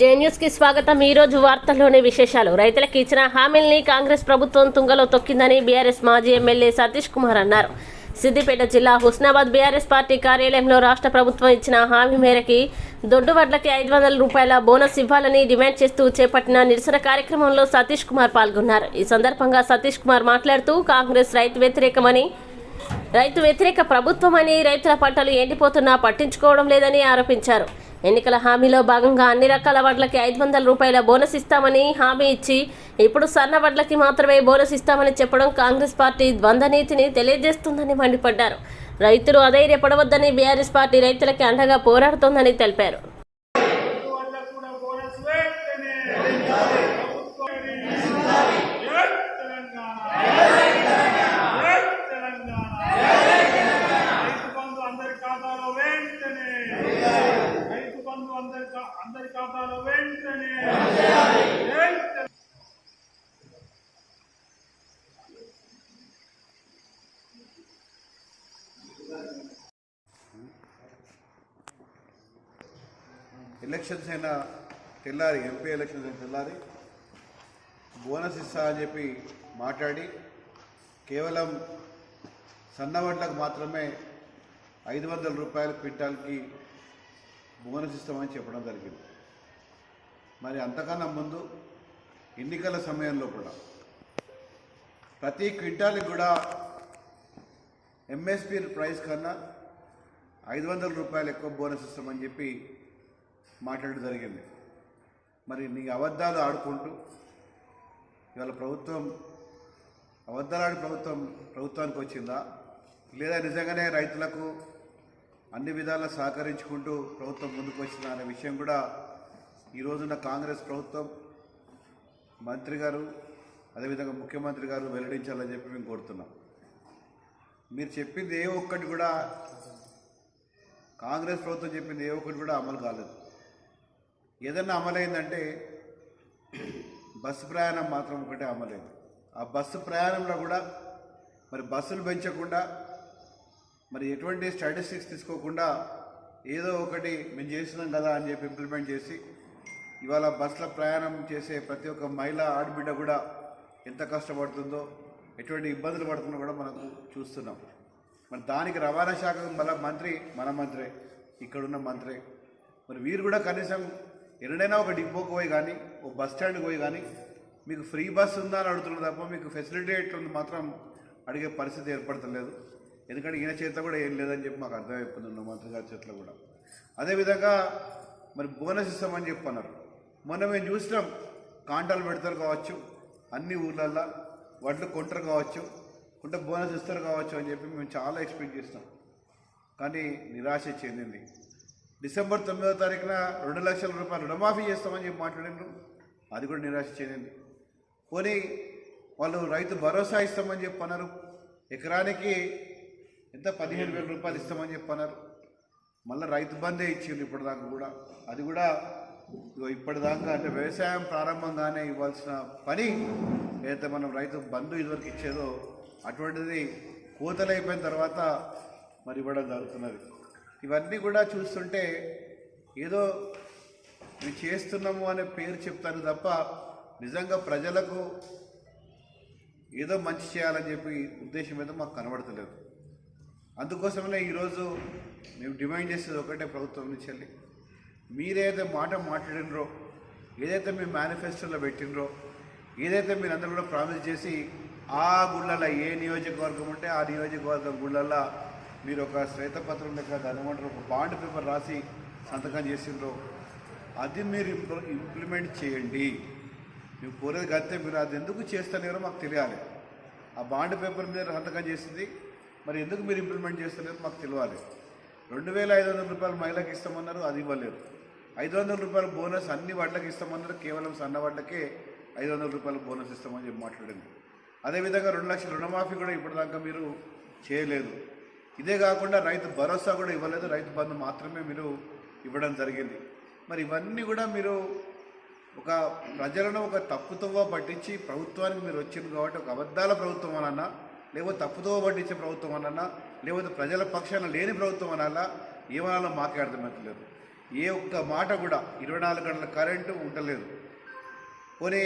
జే కి స్వాగతం. ఈ రోజు వార్తల్లోని విశేషాలు. రైతులకు ఇచ్చిన హామీల్ని కాంగ్రెస్ ప్రభుత్వం తుంగలో తొక్కిందని బీఆర్ఎస్ మాజీ ఎమ్మెల్యే సతీష్ కుమార్ అన్నారు. సిద్దిపేట జిల్లా హుస్నాబాద్ బీఆర్ఎస్ పార్టీ కార్యాలయంలో రాష్ట్ర ప్రభుత్వం ఇచ్చిన హామీ మేరకి దొడ్డువడ్లకి ఐదు వందల రూపాయల బోనస్ ఇవ్వాలని డిమాండ్ చేస్తూ చేపట్టిన నిరసన కార్యక్రమంలో సతీష్ కుమార్ పాల్గొన్నారు. ఈ సందర్భంగా సతీష్ కుమార్ మాట్లాడుతూ కాంగ్రెస్ రైతు వ్యతిరేకమని రైతు వ్యతిరేక ప్రభుత్వమని రైతుల పంటలు ఎండిపోతున్నా పట్టించుకోవడం లేదని ఆరోపించారు. ఎన్నికల హామీలో భాగంగా అన్ని రకాల వడ్లకి ఐదు వందల రూపాయల బోనస్ ఇస్తామని హామీ ఇచ్చి ఇప్పుడు సన్న వడ్లకి మాత్రమే బోనస్ ఇస్తామని చెప్పడం కాంగ్రెస్ పార్టీ ద్వంద్వ నీతిని తెలియజేస్తుందని మండిపడ్డారు. రైతులు అధైర్యపడవద్దని బీఆర్ఎస్ పార్టీ రైతులకి అండగా పోరాడుతోందని తెలిపారు వాళ్ళకు కూడా బోనస్ వెంటనే ప్రభుత్వం జై తెలంగాణ జై తెలంగాణ రైతు బంధు అందరి ఖాతాలో వెంటనే రైతు బంధు అందరి ఖా- అందరి ఖాతాలో వెంటనే జై తెలంగాణ ఎలక్షన్స్ అయిన తెల్లారి ఎంపీ ఎలక్షన్స్ అయిన తెల్లారి బోనస్ ఇస్తా అని చెప్పి మాట్లాడి కేవలం సన్నవడ్లకు మాత్రమే ఐదు వందల రూపాయల క్వింటాల్కి బోనస్ ఇస్తామని చెప్పడం జరిగింది. మరి అంతకన్నా ముందు ఎన్నికల సమయంలో కూడా ప్రతి క్వింటాల్కి కూడా ఎంఎస్పి ప్రైస్ కన్నా ఐదు వందల రూపాయలు ఎక్కువ బోనస్ ఇస్తామని చెప్పి మాట్లాడడం జరిగింది. మరి నీ అబద్ధాలు ఆడుకుంటూ ఇవాళ ప్రభుత్వం అబద్ధాలాడి ప్రభుత్వం ప్రభుత్వానికి వచ్చిందా? లేదా నిజంగానే రైతులకు అన్ని విధాలా సహకరించుకుంటూ ప్రభుత్వం ముందుకు వచ్చిందా అనే విషయం కూడా ఈ రోజున కాంగ్రెస్ ప్రభుత్వం మంత్రి గారు అదేవిధంగా ముఖ్యమంత్రి గారు వెల్లడించాలని చెప్పి మేము కోరుతున్నాం. మీరు చెప్పింది ఏ ఒక్కటి కూడా కాంగ్రెస్ ప్రభుత్వం చెప్పింది ఏ ఒక్కటి కూడా అమలు కాలేదు. ఏదన్నా అమలైందంటే బస్సు ప్రయాణం మాత్రం ఒకటే అమలైంది. ఆ బస్సు ప్రయాణంలో కూడా మరి బస్సులు పెంచకుండా మరి ఎటువంటి స్టాటిస్టిక్స్ తీసుకోకుండా ఏదో ఒకటి మేము చేసినాం కదా అని చెప్పి ఇంప్లిమెంట్ చేసి ఇవాళ బస్సులో ప్రయాణం చేసే ప్రతి ఒక్క మహిళ ఆడబిడ్డ కూడా ఎంత కష్టపడుతుందో ఎటువంటి ఇబ్బందులు పడుతుందో కూడా మనకు చూస్తున్నాం. మరి దానికి రవాణా శాఖ మళ్ళా మంత్రి మన మంత్రే ఇక్కడున్న మంత్రే. మరి వీరు కూడా కనీసం ఎన్నడైనా ఒక డిపోకి పోయి కానీ ఒక బస్ స్టాండ్కి పోయి కానీ మీకు ఫ్రీ బస్ ఉందా అని అడుగుతున్నారు తప్ప మీకు ఫెసిలిటీ ఎట్లుంది మాత్రం అడిగే పరిస్థితి ఏర్పడతలేదు. ఎందుకంటే ఈయన చేతిలో కూడా ఏం లేదని చెప్పి మాకు అర్థమైపోతుంది ఉన్న మంత్రి గారి చేతిలో కూడా. అదేవిధంగా మరి బోనస్ ఇస్తామని చెప్పి అన్నారు. మొన్న మేము చూసినాం కాంటాలు పెడతారు కావచ్చు అన్ని ఊర్లల్లో వడ్లు కొంటారు కావచ్చు కొంటే బోనస్ ఇస్తారు కావచ్చు అని చెప్పి మేము చాలా ఎక్స్పెక్ట్ చేస్తాం కానీ నిరాశ చెందింది. డిసెంబర్ తొమ్మిదో తారీఖున రెండు లక్షల రూపాయలు రుణమాఫీ చేస్తామని చెప్పి మాట్లాడినారు. అది కూడా నిరాశ చెందింది. పోనీ వాళ్ళు రైతు భరోసా ఇస్తామని చెప్పి అన్నారు. ఎకరానికి ఎంత? పదిహేను వేల రూపాయలు ఇస్తామని చెప్పి అన్నారు. మళ్ళీ రైతు బందే ఇచ్చిండ్రు ఇప్పటిదాకా కూడా. అది కూడా ఇగో ఇప్పటిదాకా అంటే వ్యవసాయం ప్రారంభంగానే ఇవ్వాల్సిన పని ఏదైతే మనం రైతు బంధు ఇదివరకు ఇచ్చేదో అటువంటిది కోతలైపోయిన తర్వాత మరి ఇవ్వడం జరుగుతున్నది. ఇవన్నీ కూడా చూస్తుంటే ఏదో మేము చేస్తున్నాము అనే పేరు చెప్తాను తప్ప నిజంగా ప్రజలకు ఏదో మంచి చేయాలని చెప్పి ఉద్దేశం అయితే మాకు కనబడతలేదు. అందుకోసమే ఈరోజు మేము డిమాండ్ చేసేది ఒకటే ప్రభుత్వం నుంచి వెళ్ళి మీరేదైతే మాట మాట్లాడినరో ఏదైతే మీ మేనిఫెస్టోలో పెట్టినరో ఏదైతే మీరు అందరూ కూడా ప్రామిస్ చేసి ఆ గుళ్ళల్లో ఏ నియోజకవర్గం ఉంటే ఆ నియోజకవర్గం గుళ్ళల్లో మీరు ఒక శ్వేతపత్రం లెక్క దానిమంటారు ఒక బాండ్ పేపర్ రాసి సంతకం చేసిండ్రు. అది మీరు ఇంప్లిమెంట్ చేయండి. మీరు కోరేది కడితే మీరు అది ఎందుకు చేస్తలేరో మాకు తెలియాలి. ఆ బాండ్ పేపర్ మీద సంతకం చేసింది. మరి ఎందుకు మీరు ఇంప్లిమెంట్ చేస్తలేరు మాకు తెలియాలి. రెండు వేల ఐదు వందల రూపాయలు మహిళకి ఇస్తామన్నారు అది ఇవ్వలేరు ఐదు వందల రూపాయల బోనస్ అన్ని వడ్లకి ఇస్తామన్నారు కేవలం సన్న వాటికే ఐదు వందల రూపాయల బోనస్ ఇస్తామని చెప్పి మాట్లాడింది. అదేవిధంగా రెండు లక్షల రుణమాఫీ కూడా ఇప్పటిదాకా మీరు చేయలేదు. ఇదే కాకుండా రైతు భరోసా కూడా ఇవ్వలేదు. రైతు బంధు మాత్రమే మీరు ఇవ్వడం జరిగింది. మరి ఇవన్నీ కూడా మీరు ఒక ప్రజలను ఒక తప్పుతోవ పట్టించి ప్రభుత్వానికి మీరు వచ్చింది కాబట్టి ఒక అబద్ధాల ప్రభుత్వం అనన్నా లేకపోతే తప్పుతోవ పట్టించే ప్రభుత్వం అనన్నా లేకపోతే ప్రజల పక్షాన లేని ప్రభుత్వం అనాలా ఏమనాలో మాకే అర్థమవుతలేదు ఏ ఒక్క మాట కూడా ఇరవై నాలుగు గంటల కరెంటు ఉండలేదు. పోనీ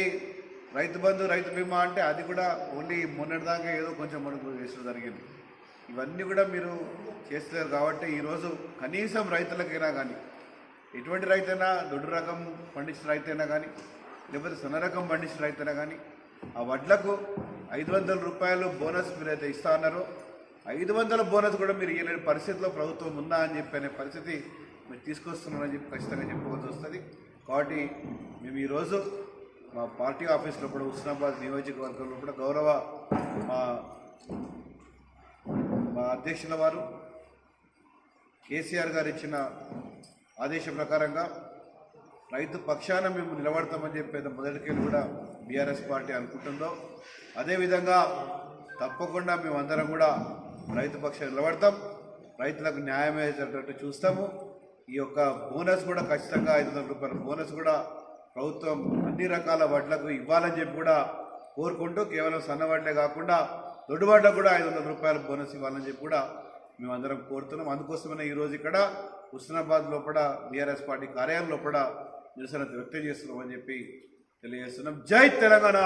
రైతు బంధు రైతు బీమా అంటే అది కూడా ఓన్లీ మొన్నటిదాకా ఏదో కొంచెం మనకు వేసడం జరిగింది. ఇవన్నీ కూడా మీరు చేస్తున్నారు కాబట్టి ఈరోజు కనీసం రైతులకైనా కానీ ఎటువంటి రైతైనా దొడ్డు రకం పండించిన రైతైనా కానీ లేకపోతే సన్న రకం పండించిన రైతైనా కానీ ఆ వడ్లకు ఐదు వందల రూపాయలు బోనస్ మీరైతే ఇస్తా అన్నారో ఐదు వందల బోనస్ కూడా మీరు ఇవ్వలేని పరిస్థితిలో ప్రభుత్వం ఉందా అని చెప్పి అనే పరిస్థితి మీరు తీసుకొస్తున్నారని చెప్పి ఖచ్చితంగా చెప్పుకోవాల్సి వస్తుంది. కాబట్టి మేము ఈరోజు మా పార్టీ ఆఫీస్లో కూడా హుస్నాబాద్ నియోజకవర్గంలో కూడా గౌరవ మా మా అధ్యక్షుల వారు కేసీఆర్ గారు ఇచ్చిన ఆదేశం ప్రకారంగా రైతు పక్షాన మేము నిలబడతామని చెప్పేది మొదటికెళ్ళి కూడా బీఆర్ఎస్ పార్టీ అనుకుంటుందో అదేవిధంగా తప్పకుండా మేమందరం కూడా రైతు పక్షాన్ని నిలబడతాం. రైతులకు న్యాయం అయ్యేటట్టు చూస్తాము. ఈ యొక్క బోనస్ కూడా ఖచ్చితంగా ఐదు వందల రూపాయల బోనస్ కూడా ప్రభుత్వం అన్ని రకాల వడ్లకు ఇవ్వాలని చెప్పి కూడా కోరుకుంటూ కేవలం సన్న వడ్లే కాకుండా దొడ్డుబాట కూడా ఐదు వందల రూపాయల బోనస్ ఇవ్వాలని చెప్పి కూడా మేమందరం కోరుతున్నాం. అందుకోసమనే ఈరోజు ఇక్కడ హుస్నాబాద్ లోపల బీఆర్ఎస్ పార్టీ కార్యాలయం లోపల నిరసన వ్యక్తం చేస్తున్నామని చెప్పి తెలియజేస్తున్నాం. జై తెలంగాణ!